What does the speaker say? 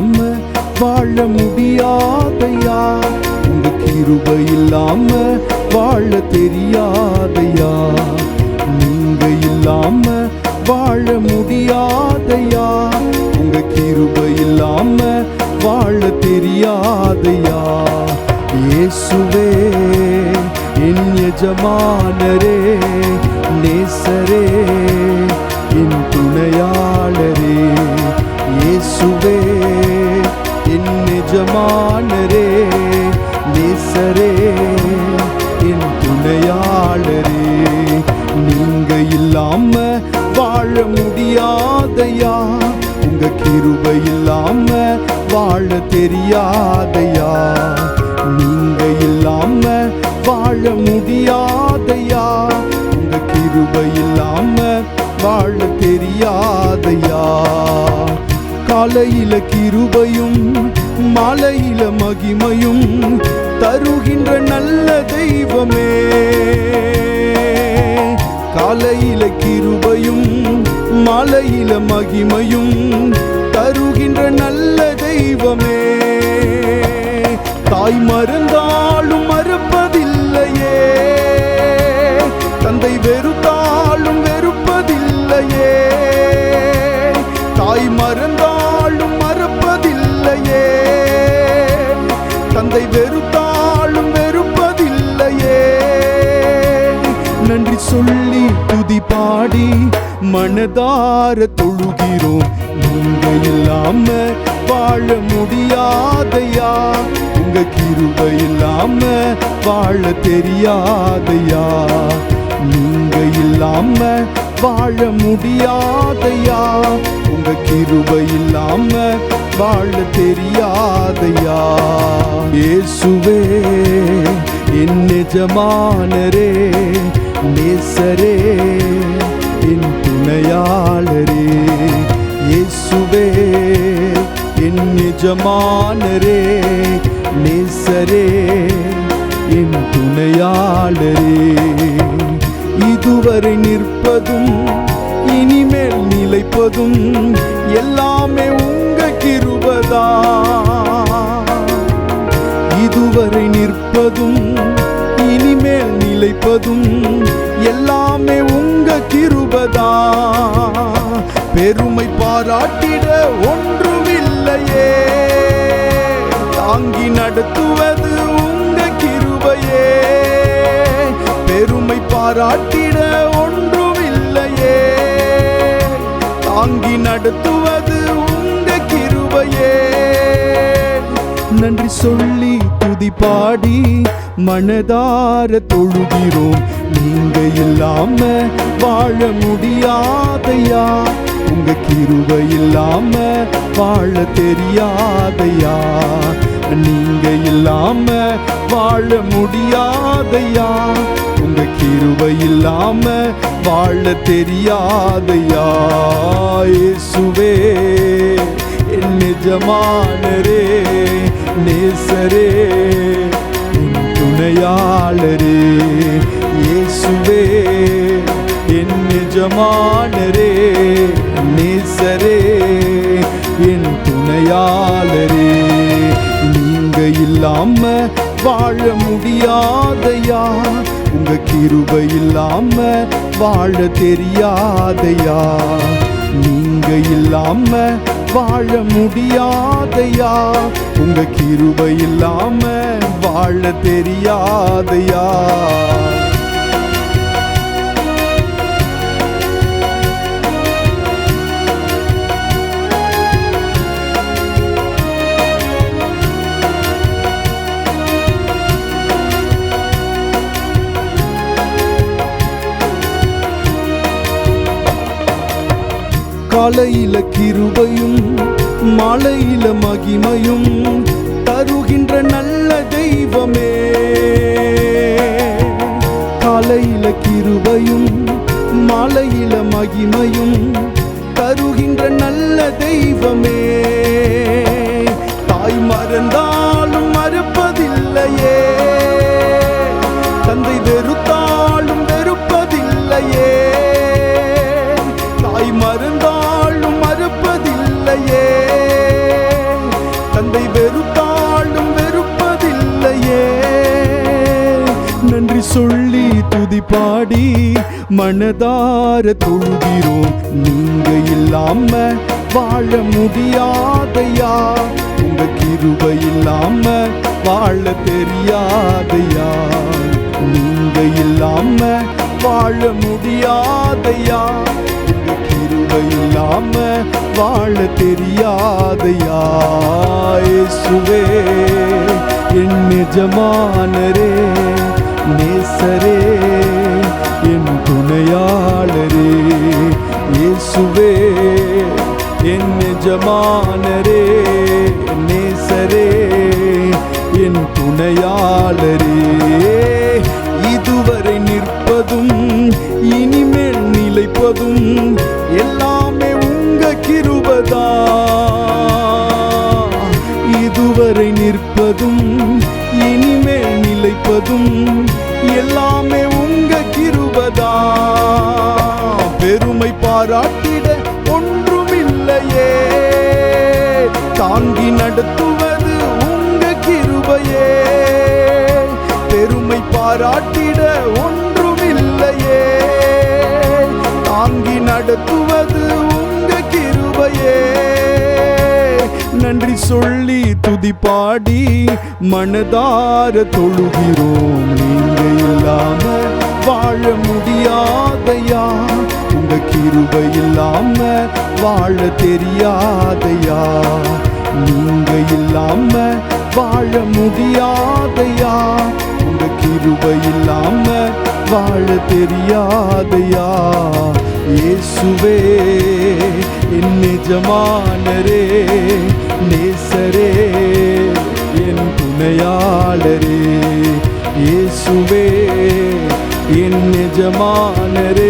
இல்லாம வாழ முடியாதையா? உங்க கிருப இல்லாம வாழ தெரியாதையா? நீங்க இல்லாம வாழ முடியாதையா? உங்க கிருப இல்லாம வாழ தெரியாதையா? இயேசுவே என் எஜமானரே நேசரே. இல்லாம வாழ முடியாதையா? உங்க கிருபை இல்லாம வாழ தெரியாதையா? நீங்க இல்லாம வாழ முடியாதையா? உங்க கிருபை இல்லாம வாழ தெரியாதையா? காலையில கிருபையும் மாலையில மகிமையும் தருகின்ற நல்ல தெய்வமே. காலையில கிருபையும் மாலையில மகிமையும் தருகின்ற நல்ல தெய்வமே. தாய் சொல்லி துதி பாடி மனதார தொழுகிறோம். நீங்க இல்லாம வாழ முடியாதையா? உங்க கிருப இல்லாம வாழ தெரியாதையா? நீங்க இல்லாம வாழ முடியாதையா? உங்க கிருப இல்லாம வாழ தெரியாதையா? இயேசுவே என் நிஜமானரே நேசரே என் துணையாளரே இயேசுவே என் நிஜமானரே நேசரே என் துணையாளரே. இதுவரை நிற்பதும் இனிமேல் நிலைப்பதும் எல்லாமே உன் இருப்பதும் எல்லாமே உங்க கிருபதா. பெருமை பாராட்டிட ஒன்றுமில்லையே. தாங்கி நடத்துவது உங்க கிருபையே. பெருமை பாராட்டிட ஒன்றுமில்லையே. தாங்கி நடத்துவது நன்றி சொல்லி துதி பாடி மனதார தொழுகிறோம். நீங்க இல்லாம வாழ முடியாதையா? உங்க கிருபை இல்லாம வாழ தெரியாதையா? நீங்க இல்லாம வாழ முடியாதையா? உங்க கிருபை இல்லாம வாழ தெரியாதையா? இயேசுவே என் நிஜமானரே. நேசரே துணையாளரே இயேசுவே என் நிஜமானரே நேசரே என் துணையாளரே. நீங்க இல்லாம வாழ முடியாதையா? உங்க கிருப இல்லாம வாழ தெரியாதையா? நீங்க இல்லாம வாழ முடியாதையா? உங்க கிருபை இல்லாம வாழ தெரியாதையா? காலையில கிருபையும் மாலையில மகிமையும் தருகின்ற நல்ல தெய்வமே. காலையில கிருபையும் மாலையில மகிமையும் தருகின்ற நல்ல தெய்வமே. தாய் மறந்தாலும் மறுப்பதில்லையே. சொல்லி துதி பாடி மனதார தொழுகிறோம். நீங்க இல்லாம வாழ முடியாதையா? உங்க கிருப இல்லாம வாழ தெரியாதையா? நீங்க இல்லாம வாழ முடியாதையா? உங்க கிருப இல்லாம வாழ தெரியாதையா? சுவே என் நிஜமானரே நேசரே என் துணையாளரே இயேசுவே என் நிஜமானரே நேசரே என் துணையாளரே. இதுவரை நிற்பதும் இனிமேல் நிலைப்பதும் எல்லாமே உங்க கிருபதா. இதுவரை நிற்பதும் பெருமை பாராட்டிட ஒன்றுமில்லையே. தாங்கி நடத்துவது உங்க கிருபையே. பெருமை பாராட்டிட ஒன்றுமில்லையே. தாங்கி நடத்துவது உங்க கிருபையே. நன்றி சொல்லி துதி பாடி மனதார தொழுகிறோம். நீங்க இல்லாம வாழ முடியாதையா? அந்த கிருபை இல்லாம வாழ தெரியாதையா? நீங்க இல்லாம வாழ முடியாதையா? உங்க கிருபை இல்லாம வாழ தெரியாதையா? இயேசுவே என் நிஜமானரே நேசரே என் துணையாளரே. இயேசுவே என் நிஜமானரே.